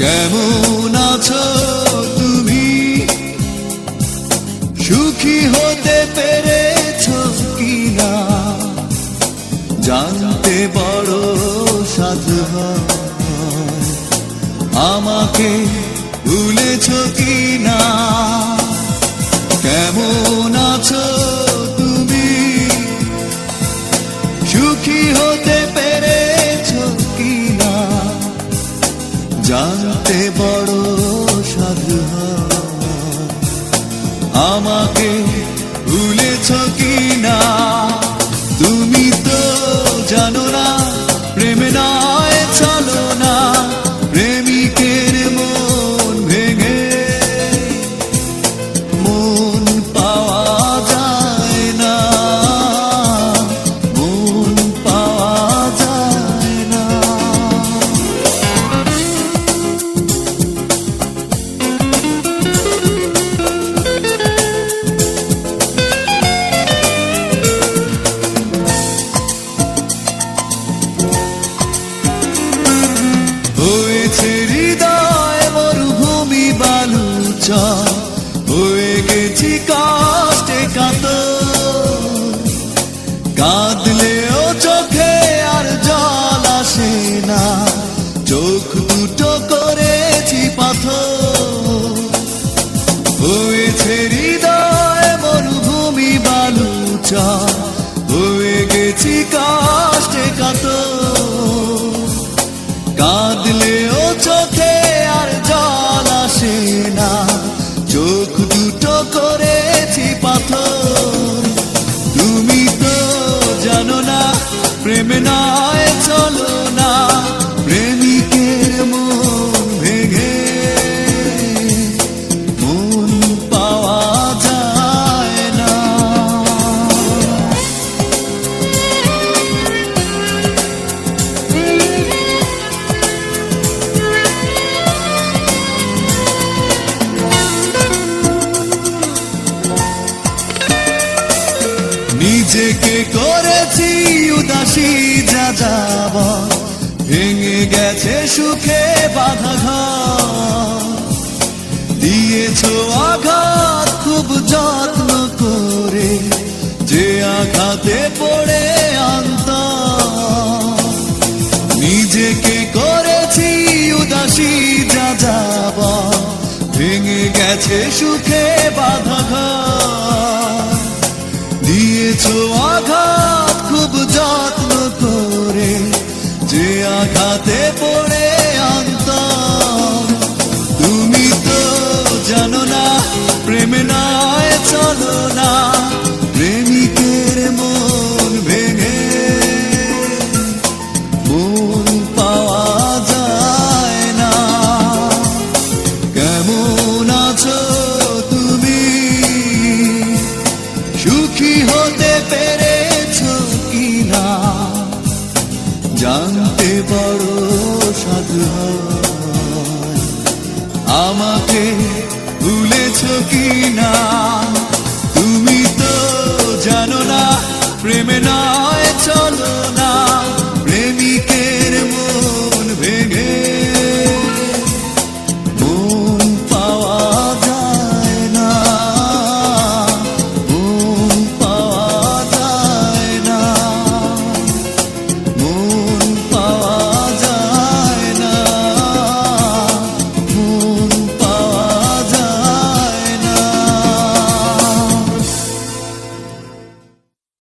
কেমন আছো তুমি? সুখী হতে পেরেছ কিনা? জানতে বড় সাধু। আমাকে ভুলেছ কিনা? কেমন আছো তুমি? সুখী হতে পেরেছ জানতে বড় বালুচ হয়ে গেছি কষ্টে কাত কাঁদলেও চোখে আর জল আসে না। চোখ দুটো করেছি পাথর। হয়েছে হৃদয় মরুভূমি বালুচ। চোখ দুটো করেছি পাথর। তুমি তো জানো না প্রেম নয় নিজেকে করেছি উদাসী যা যাব ভেঙে গেছে সুখে বাধা দিয়েছ আঘাত, খুব যত্ন করে যে আঘাতে পড়ে আন্ত নিজেকে করেছি উদাসী যা যাব ভেঙে গেছে সুখে বাধা ঘর। দিয়েছ আঘাত খুব যত্ন করে যে আঘাতে সুখী হতে পেরেছ কিনা? জানতে বড় সাধু। আমাকে ভুলেছ কিনা? তুমি তো জানো না, প্রেমে নয়, চলো না।